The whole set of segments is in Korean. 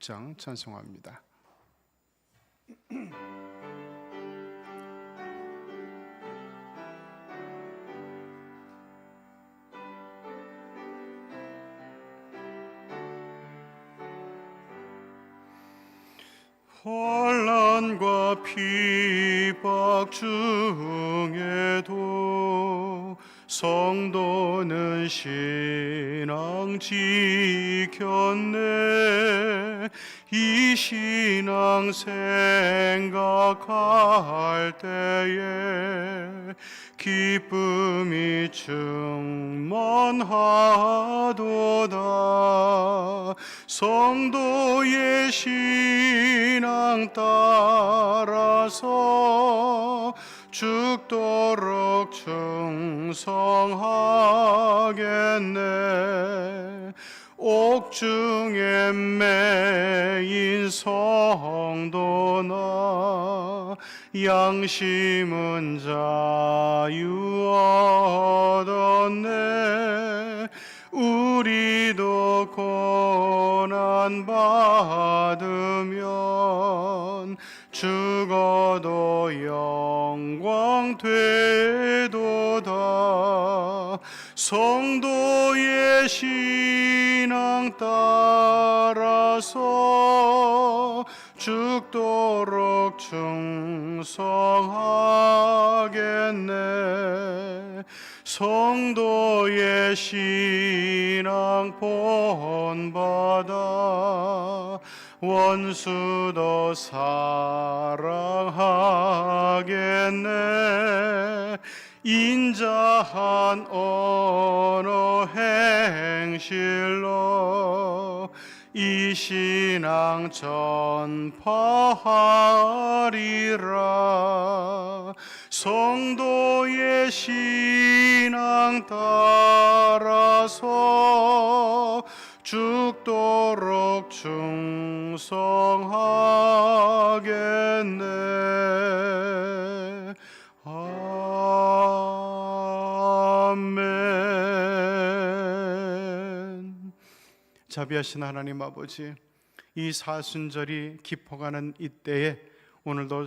장 찬송합니다. 혼란과 비박 중에도 성도는 신앙 지켰네 이 신앙 생각할 때에 기쁨이 충만하도다. 성도의 신앙 따라서 죽도록 충성하겠네 옥중에 매인 성도나 양심은 자유 얻었네. 우리도 고난 받으면 죽어도 영광 되도다. 성도의 신앙 따라서 죽도록 충성하겠네. 성도의 신앙 본받아 원수도 사랑하겠네 인자한 언어 행실로 이 신앙 전파하리라. 성도의 신앙 따라서 죽도록 충성하겠네 자비하신 하나님 아버지 이 사순절이 깊어가는 이때에 오늘도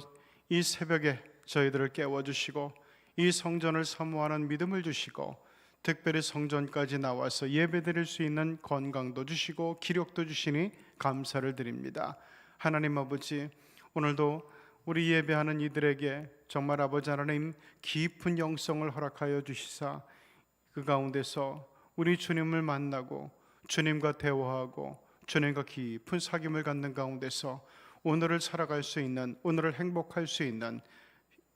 이 새벽에 저희들을 깨워주시고 이 성전을 사모하는 믿음을 주시고 특별히 성전까지 나와서 예배드릴 수 있는 건강도 주시고 기력도 주시니 감사를 드립니다. 하나님 아버지 오늘도 우리 예배하는 이들에게 정말 아버지 하나님 깊은 영성을 허락하여 주시사 그 가운데서 우리 주님을 만나고 주님과 대화하고 주님과 깊은 사귐을 갖는 가운데서 오늘을 살아갈 수 있는 오늘을 행복할 수 있는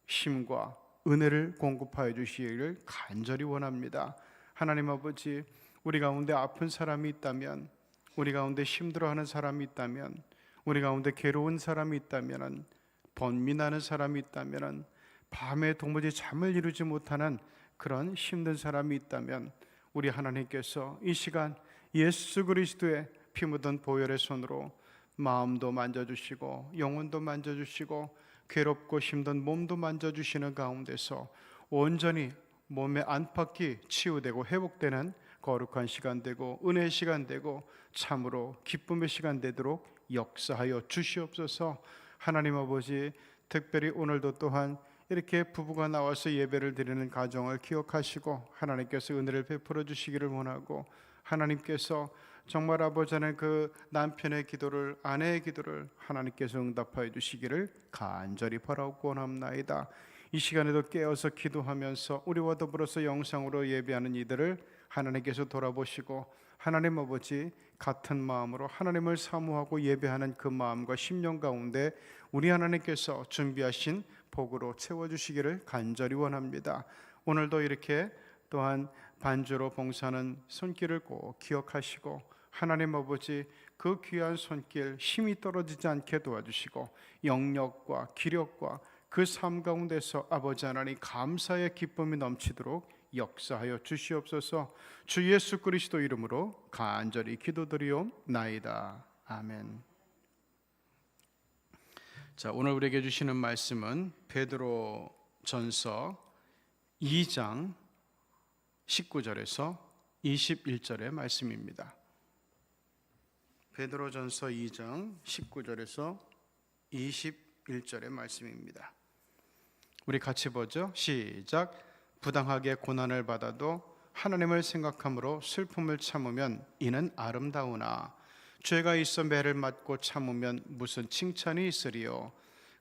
힘과 은혜를 공급하여 주시기를 간절히 원합니다. 하나님 아버지 우리 가운데 아픈 사람이 있다면 우리 가운데 힘들어하는 사람이 있다면 우리 가운데 괴로운 사람이 있다면 번민하는 사람이 있다면 밤에 도무지 잠을 이루지 못하는 그런 힘든 사람이 있다면 우리 하나님께서 이 시간 예수 그리스도의 피 묻은 보혈의 손으로 마음도 만져주시고 영혼도 만져주시고 괴롭고 힘든 몸도 만져주시는 가운데서 온전히 몸의 안팎이 치유되고 회복되는 거룩한 시간 되고 은혜의 시간 되고 참으로 기쁨의 시간 되도록 역사하여 주시옵소서. 하나님 아버지 특별히 오늘도 또한 이렇게 부부가 나와서 예배를 드리는 가정을 기억하시고 하나님께서 은혜를 베풀어 주시기를 원하고 하나님께서 정말 아버지 하나님 그 남편의 기도를 아내의 기도를 하나님께서 응답하여 주시기를 간절히 바라고 원합나이다. 이 시간에도 깨어서 기도하면서 우리와 더불어서 영상으로 예배하는 이들을 하나님께서 돌아보시고 하나님 아버지 같은 마음으로 하나님을 사모하고 예배하는 그 마음과 심령 가운데 우리 하나님께서 준비하신 복으로 채워 주시기를 간절히 원합니다. 오늘도 이렇게 또한 반주로 봉사하는 손길을 꼭 기억하시고 하나님 아버지 그 귀한 손길 힘이 떨어지지 않게 도와주시고 영력과 기력과 그 삶 가운데서 아버지 하나님 감사의 기쁨이 넘치도록 역사하여 주시옵소서. 주 예수 그리스도 이름으로 간절히 기도드리옵나이다. 아멘. 자, 오늘 우리에게 주시는 말씀은 베드로 전서 2장 19절에서 21절의 말씀입니다. 베드로전서 2장 19절에서 21절의 말씀입니다. 우리 같이 보죠. 시작. 부당하게 고난을 받아도 하나님을 생각함으로 슬픔을 참으면 이는 아름다우나 죄가 있어 매를 맞고 참으면 무슨 칭찬이 있으리요.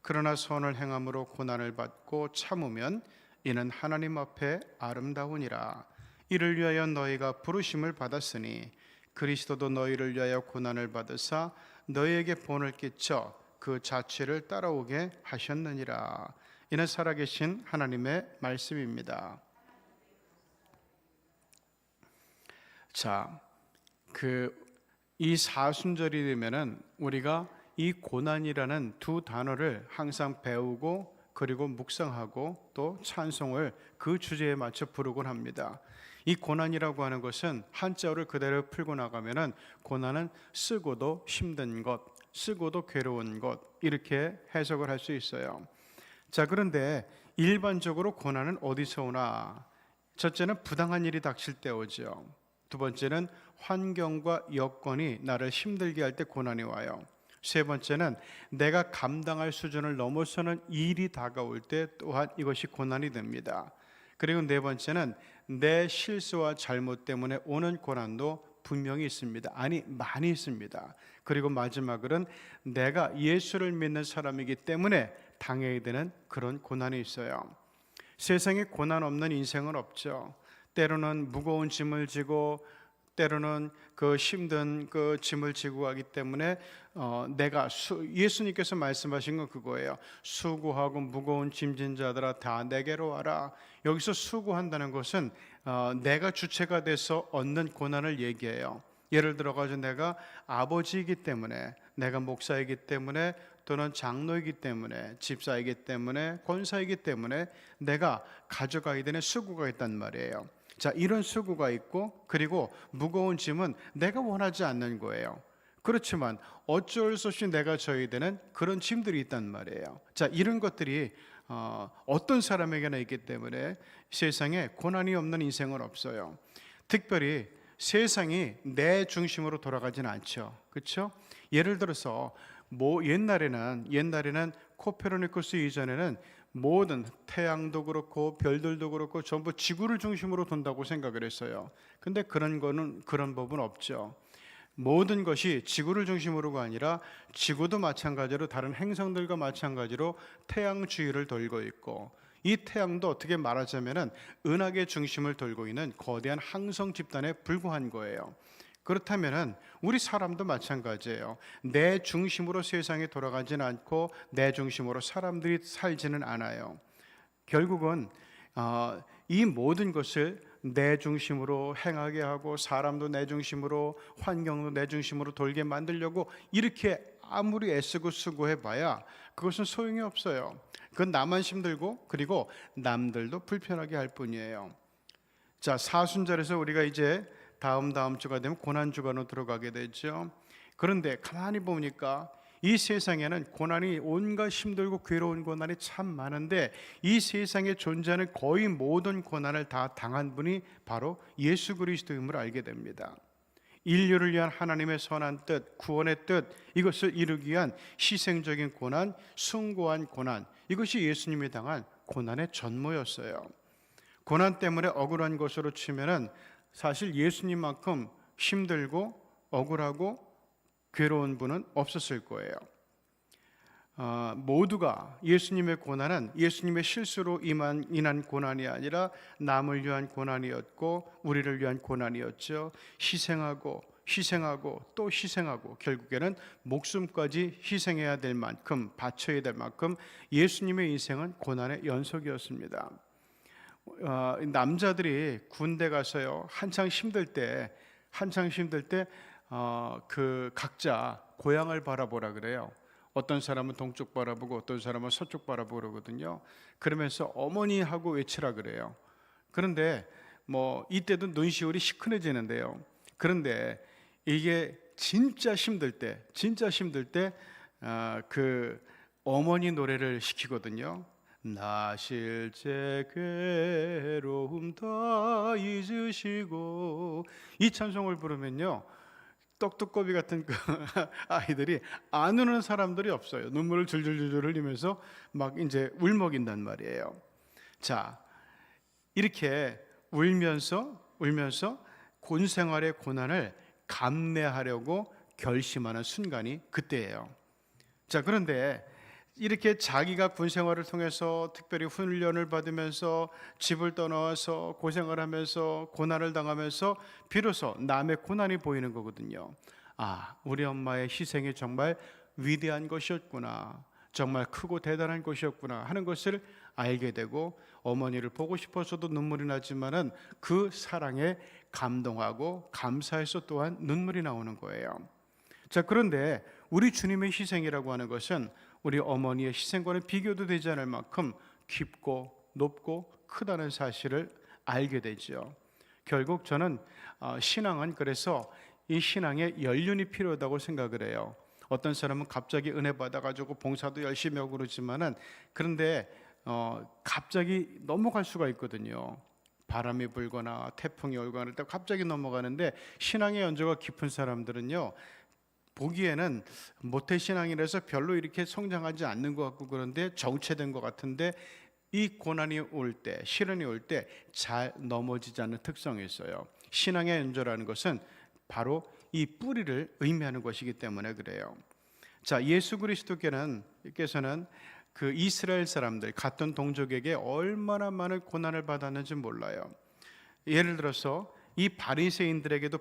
그러나 선을 행함으로 고난을 받고 참으면 이는 하나님 앞에 아름다우니라. 이를 위하여 너희가 부르심을 받았으니 그리스도도 너희를 위하여 고난을 받으사 너희에게 본을 끼쳐 그 자취를 따라오게 하셨느니라. 이는 살아계신 하나님의 말씀입니다. 자, 그 이 사순절이 되면은 우리가 이 고난이라는 두 단어를 항상 배우고 그리고 묵상하고 또 찬송을 그 주제에 맞춰 부르곤 합니다. 이 고난이라고 하는 것은 한자어를 그대로 풀고 나가면은 고난은 쓰고도 힘든 것, 쓰고도 괴로운 것 이렇게 해석을 할 수 있어요. 자, 그런데 일반적으로 고난은 어디서 오나? 첫째는 부당한 일이 닥칠 때 오죠. 두 번째는 환경과 여건이 나를 힘들게 할 때 고난이 와요. 세 번째는 내가 감당할 수준을 넘어서는 일이 다가올 때 또한 이것이 고난이 됩니다. 그리고 네 번째는 내 실수와 잘못 때문에 오는 고난도 분명히 있습니다. 아니, 많이 있습니다. 그리고 마지막으로는 내가 예수를 믿는 사람이기 때문에 당해야 되는 그런 고난이 있어요. 세상에 고난 없는 인생은 없죠. 때로는 무거운 짐을 지고 때로는 그 힘든 그 짐을 지고 가기 때문에 어, 내가 수, 예수님께서 말씀하신 건 그거예요. 수고하고 무거운 짐진 자들아 다 내게로 와라. 여기서 수고한다는 것은 어, 내가 주체가 돼서 얻는 고난을 얘기해요. 예를 들어 가지고 내가 아버지이기 때문에 내가 목사이기 때문에 또는 장로이기 때문에 집사이기 때문에 권사이기 때문에 내가 가져가야 되는 수고가 있단 말이에요. 자, 이런 수고가 있고 그리고 무거운 짐은 내가 원하지 않는 거예요. 그렇지만 어쩔 수 없이 내가 져야 되는 그런 짐들이 있단 말이에요. 자, 이런 것들이 어, 어떤 사람에게나 있기 때문에 세상에 고난이 없는 인생은 없어요. 특별히 세상이 내 중심으로 돌아가지는 않죠. 그렇죠? 예를 들어서 뭐 옛날에는 옛날에는 코페르니쿠스 이전에는 모든 태양도 그렇고 별들도 그렇고 전부 지구를 중심으로 돈다고 생각을 했어요. 근데 그런 거는 그런 법은 없죠. 모든 것이 지구를 중심으로가 아니라 지구도 마찬가지로 다른 행성들과 마찬가지로 태양 주위를 돌고 있고 이 태양도 어떻게 말하자면은 은하계 중심을 돌고 있는 거대한 항성 집단에 불과한 거예요. 그렇다면은 우리 사람도 마찬가지예요. 내 중심으로 세상이 돌아가지는 않고 내 중심으로 사람들이 살지는 않아요. 결국은 어, 이 모든 것을 내 중심으로 행하게 하고 사람도 내 중심으로 환경도 내 중심으로 돌게 만들려고 이렇게 아무리 애쓰고 수고해 봐야 그것은 소용이 없어요. 그건 나만 힘들고 그리고 남들도 불편하게 할 뿐이에요. 자 사순절에서 우리가 이제 다음 다음 주가 되면 고난 주간으로 들어가게 되죠. 그런데 가만히 보니까 이 세상에는 고난이 온갖 힘들고 괴로운 고난이 참 많은데 이 세상에 존재하는 거의 모든 고난을 다 당한 분이 바로 예수 그리스도임을 알게 됩니다. 인류를 위한 하나님의 선한 뜻, 구원의 뜻, 이것을 이루기 위한 희생적인 고난, 숭고한 고난, 이것이 예수님이 당한 고난의 전모였어요. 고난 때문에 억울한 것으로 치면은 사실 예수님만큼 힘들고 억울하고 괴로운 분은 없었을 거예요. 어, 모두가 예수님의 고난은 예수님의 실수로 임한, 인한 고난이 아니라 남을 위한 고난이었고 우리를 위한 고난이었죠. 희생하고 희생하고 또 희생하고 결국에는 목숨까지 희생해야 될 만큼 바쳐야 될 만큼 예수님의 인생은 고난의 연속이었습니다. 어, 남자들이 군대 가서요 한창 힘들 때 한창 힘들 때 어, 그 각자 고향을 바라보라 그래요. 어떤 사람은 동쪽 바라보고 어떤 사람은 서쪽 바라보고 그러거든요. 그러면서 어머니하고 외치라 그래요. 그런데 뭐 이때도 눈시울이 시큰해지는데요. 그런데 이게 진짜 힘들 때, 진짜 힘들 때, 아, 그 어머니 노래를 시키거든요. 나 실제 괴로움 다 잊으시고 이 찬송을 부르면요. 떡두꺼비 같은 그 아이들이 안 우는 사람들이 없어요. 눈물을 줄줄줄 흘리면서 막 이제 울먹인단 말이에요. 자, 이렇게 울면서 울면서 곤 생활의 고난을 감내하려고 결심하는 순간이 그때예요. 자, 그런데 이렇게 자기가 군 생활을 통해서 특별히 훈련을 받으면서 집을 떠나와서 고생을 하면서 고난을 당하면서 비로소 남의 고난이 보이는 거거든요. 아, 우리 엄마의 희생이 정말 위대한 것이었구나. 정말 크고 대단한 것이었구나 하는 것을 알게 되고 어머니를 보고 싶어서도 눈물이 나지만은 그 사랑에 감동하고 감사해서 또한 눈물이 나오는 거예요. 자, 그런데 우리 주님의 희생이라고 하는 것은 우리 어머니의 희생과는 비교도 되지 않을 만큼 깊고 높고 크다는 사실을 알게 되죠. 결국 저는 어, 신앙은 그래서 이 신앙에 연륜이 필요하다고 생각을 해요. 어떤 사람은 갑자기 은혜 받아가지고 봉사도 열심히 하고 그러지만은 그런데 어, 갑자기 넘어갈 수가 있거든요. 바람이 불거나 태풍이 오거나 할 때 갑자기 넘어가는데 신앙의 연조가 깊은 사람들은요. 보기에는 모태 신앙이라서 별로 이렇게 성장하지 않는 것 같고 그런데 정체된 것 같은데 이 고난이 올 때, 시련이 올 때 잘 넘어지지 않는 특성이 있어요. 신앙의 연조라는 것은 바로 이 뿌리를 의미하는 것이기 때문에 그래요. 자, 예수 그리스도께는 께서는 그 이스라엘 사람들 같은 동족에게 얼마나 많은 고난을 받았는지 몰라요. 예를 들어서 이 바리새인들에게도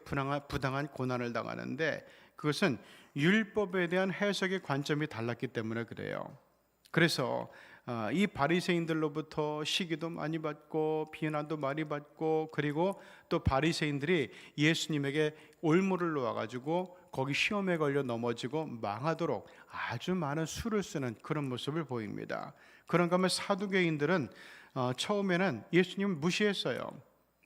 부당한 고난을 당하는데 그것은 율법에 대한 해석의 관점이 달랐기 때문에 그래요. 그래서 어, 이 바리새인들로부터 시기도 많이 받고 비난도 많이 받고 그리고 또 바리새인들이 예수님에게 올무를 놓아 가지고 거기 시험에 걸려 넘어지고 망하도록 아주 많은 수를 쓰는 그런 모습을 보입니다. 그런가 하면 사두개인들은 어, 처음에는 예수님을 무시했어요.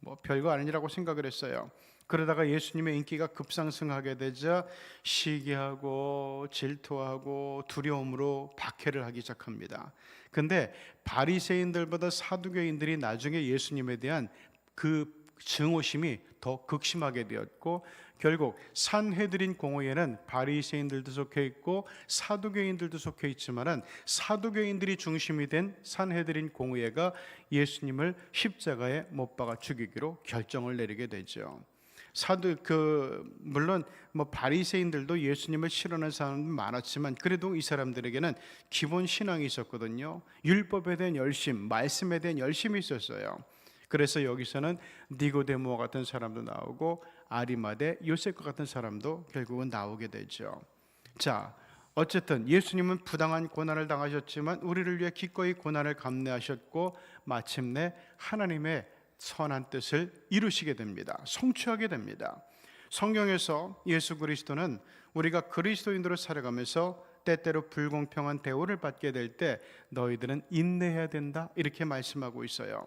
뭐 별거 아니라고 생각을 했어요. 그러다가 예수님의 인기가 급상승하게 되자 시기하고 질투하고 두려움으로 박해를 하기 시작합니다. 근데 바리새인들보다 사두개인들이 나중에 예수님에 대한 그 증오심이 더 극심하게 되었고 결국 산헤드린 공회에는 바리새인들도 속해 있고 사두개인들도 속해 있지만은 사두개인들이 중심이 된 산헤드린 공회가 예수님을 십자가에 못 박아 죽이기로 결정을 내리게 되죠. 사도 그 물론 뭐 바리새인들도 예수님을 싫어하는 사람도 많았지만 그래도 이 사람들에게는 기본 신앙이 있었거든요. 율법에 대한 열심, 말씀에 대한 열심이 있었어요. 그래서 여기서는 니고데모 같은 사람도 나오고 아리마대 요셉과 같은 사람도 결국은 나오게 되죠. 자, 어쨌든 예수님은 부당한 고난을 당하셨지만 우리를 위해 기꺼이 고난을 감내하셨고 마침내 하나님의 선한 뜻을 이루시게 됩니다. 성취하게 됩니다. 성경에서 예수 그리스도는 우리가 그리스도인으로 살아가면서 때때로 불공평한 대우를 받게 될 때 너희들은 인내해야 된다 이렇게 말씀하고 있어요.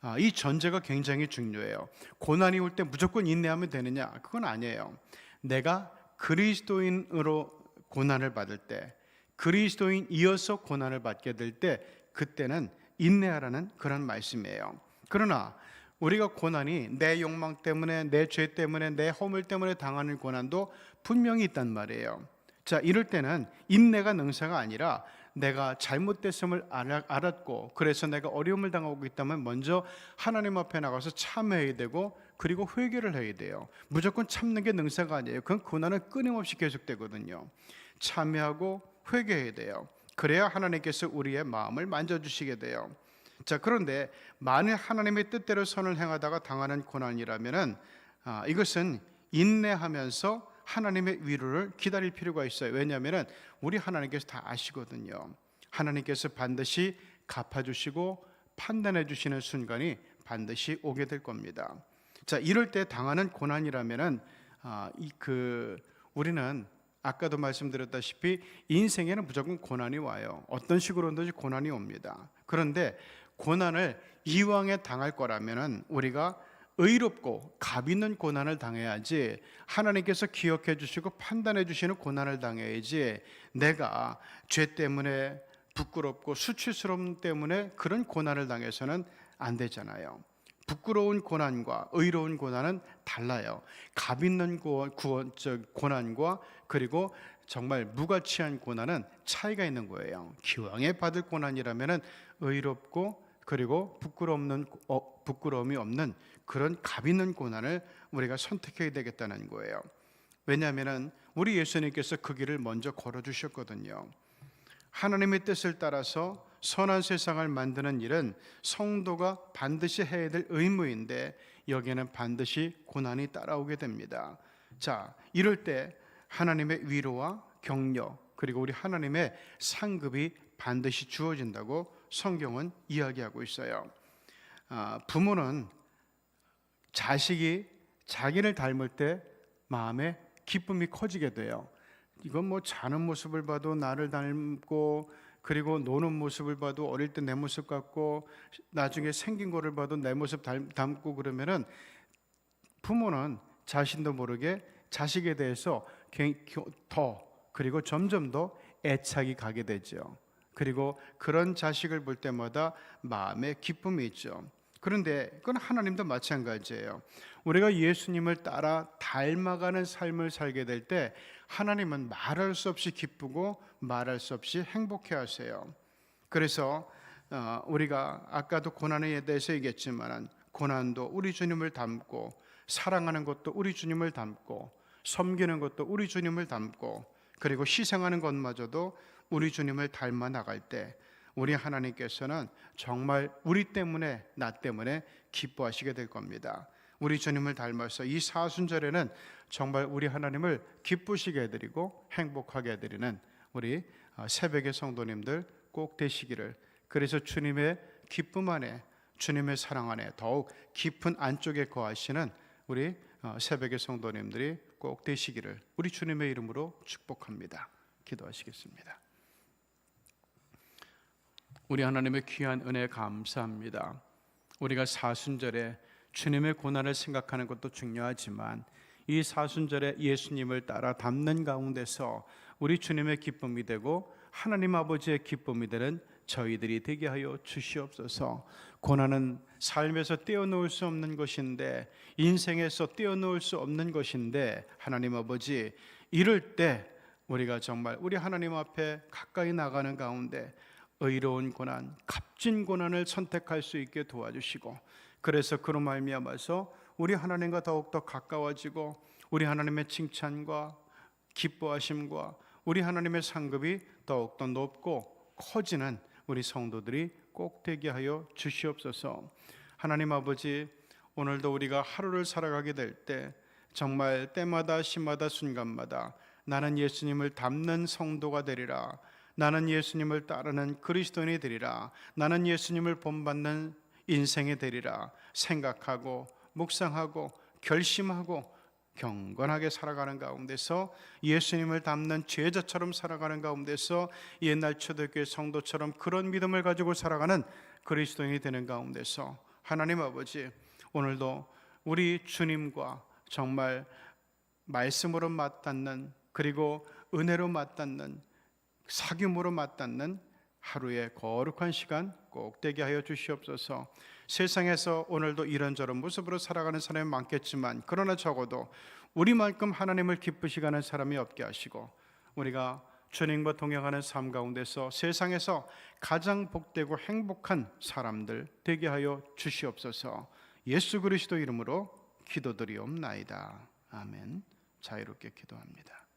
아, 이 전제가 굉장히 중요해요. 고난이 올 때 무조건 인내하면 되느냐? 그건 아니에요. 내가 그리스도인으로 고난을 받을 때, 그리스도인이어서 고난을 받게 될 때, 그때는 인내하라는 그런 말씀이에요. 그러나 우리가 고난이 내 욕망 때문에 내 죄 때문에 내 허물 때문에 당하는 고난도 분명히 있단 말이에요. 자, 이럴 때는 인내가 능사가 아니라 내가 잘못됐음을 알았고 그래서 내가 어려움을 당하고 있다면 먼저 하나님 앞에 나가서 참회해야 되고 그리고 회개를 해야 돼요. 무조건 참는 게 능사가 아니에요. 그건 고난은 끊임없이 계속되거든요. 참여하고 회개해야 돼요. 그래야 하나님께서 우리의 마음을 만져주시게 돼요. 자 그런데 만일 하나님의 뜻대로 선을 행하다가 당하는 고난이라면은 아, 이것은 인내하면서 하나님의 위로를 기다릴 필요가 있어요. 왜냐하면은 우리 하나님께서 다 아시거든요. 하나님께서 반드시 갚아주시고 판단해 주시는 순간이 반드시 오게 될 겁니다. 자 이럴 때 당하는 고난이라면은 아, 이그 우리는 아까도 말씀드렸다시피 인생에는 무조건 고난이 와요. 어떤 식으로든지 고난이 옵니다. 그런데 고난을 이왕에 당할 거라면은 우리가 의롭고 값 있는 고난을 당해야지 하나님께서 기억해 주시고 판단해 주시는 고난을 당해야지 내가 죄 때문에 부끄럽고 수치스러움 때문에 그런 고난을 당해서는 안 되잖아요. 부끄러운 고난과 의로운 고난은 달라요. 값 있는 고- 구원, 저 고난과 그리고 정말 무가치한 고난은 차이가 있는 거예요. 기왕에 받을 고난이라면은 의롭고 그리고 부끄럽는 어, 부끄러움이 없는 그런 값 있는 고난을 우리가 선택해야 되겠다는 거예요. 왜냐하면은 우리 예수님께서 그 길을 먼저 걸어 주셨거든요. 하나님의 뜻을 따라서 선한 세상을 만드는 일은 성도가 반드시 해야 될 의무인데 여기에는 반드시 고난이 따라오게 됩니다. 자, 이럴 때 하나님의 위로와 격려 그리고 우리 하나님의 상급이 반드시 주어진다고 성경은 이야기하고 있어요. 아, 부모는 자식이 자기를 닮을 때 마음에 기쁨이 커지게 돼요. 이건 뭐 자는 모습을 봐도 나를 닮고 그리고 노는 모습을 봐도 어릴 때 내 모습 같고 나중에 생긴 거를 봐도 내 모습 닮, 닮고 그러면은 부모는 자신도 모르게 자식에 대해서 더 그리고 점점 더 애착이 가게 되죠. 그리고 그런 자식을 볼 때마다 마음에 기쁨이 있죠. 그런데 그건 하나님도 마찬가지예요. 우리가 예수님을 따라 닮아가는 삶을 살게 될 때 하나님은 말할 수 없이 기쁘고 말할 수 없이 행복해 하세요. 그래서 어, 우리가 아까도 고난에 대해서 얘기했지만 고난도 우리 주님을 닮고 사랑하는 것도 우리 주님을 닮고 섬기는 것도 우리 주님을 닮고 그리고 희생하는 것마저도 우리 주님을 닮아 나갈 때 우리 하나님께서는 정말 우리 때문에 나 때문에 기뻐하시게 될 겁니다. 우리 주님을 닮아서 이 사순절에는 정말 우리 하나님을 기쁘시게 해드리고 행복하게 해드리는 우리 어, 새벽의 성도님들 꼭 되시기를 그래서 주님의 기쁨 안에 주님의 사랑 안에 더욱 깊은 안쪽에 거하시는 우리 어, 새벽의 성도님들이 꼭 되시기를 우리 주님의 이름으로 축복합니다. 기도하시겠습니다. 우리 하나님의 귀한 은혜 감사합니다. 우리가 사순절에 주님의 고난을 생각하는 것도 중요하지만 이 사순절에 예수님을 따라 담는 가운데서 우리 주님의 기쁨이 되고 하나님 아버지의 기쁨이 되는 저희들이 되게 하여 주시옵소서. 고난은 삶에서 떼어놓을 수 없는 것인데 인생에서 떼어놓을 수 없는 것인데 하나님 아버지 이럴 때 우리가 정말 우리 하나님 앞에 가까이 나가는 가운데 의로운 고난, 값진 고난을 선택할 수 있게 도와주시고 그래서 그로 말미암아서 우리 하나님과 더욱 더 가까워지고 우리 하나님의 칭찬과 기뻐하심과 우리 하나님의 상급이 더욱 더 높고 커지는 우리 성도들이 꼭 되게 하여 주시옵소서. 하나님 아버지 오늘도 우리가 하루를 살아가게 될 때 정말 때마다 시마다 순간마다 나는 예수님을 닮는 성도가 되리라. 나는 예수님을 따르는 그리스도인이 되리라. 나는 예수님을 본받는 인생이 되리라. 생각하고 묵상하고 결심하고 경건하게 살아가는 가운데서 예수님을 닮는 제자처럼 살아가는 가운데서 옛날 초대교회 성도처럼 그런 믿음을 가지고 살아가는 그리스도인이 되는 가운데서 하나님 아버지 오늘도 우리 주님과 정말 말씀으로 맞닿는 그리고 은혜로 맞닿는 사귐으로 맞닿는 하루의 거룩한 시간 꼭 되게 하여 주시옵소서. 세상에서 오늘도 이런저런 모습으로 살아가는 사람이 많겠지만 그러나 적어도 우리만큼 하나님을 기쁘시게 하는 사람이 없게 하시고 우리가 주님과 동행하는 삶 가운데서 세상에서 가장 복되고 행복한 사람들 되게 하여 주시옵소서. 예수 그리스도 이름으로 기도드리옵나이다. 아멘. 자유롭게 기도합니다.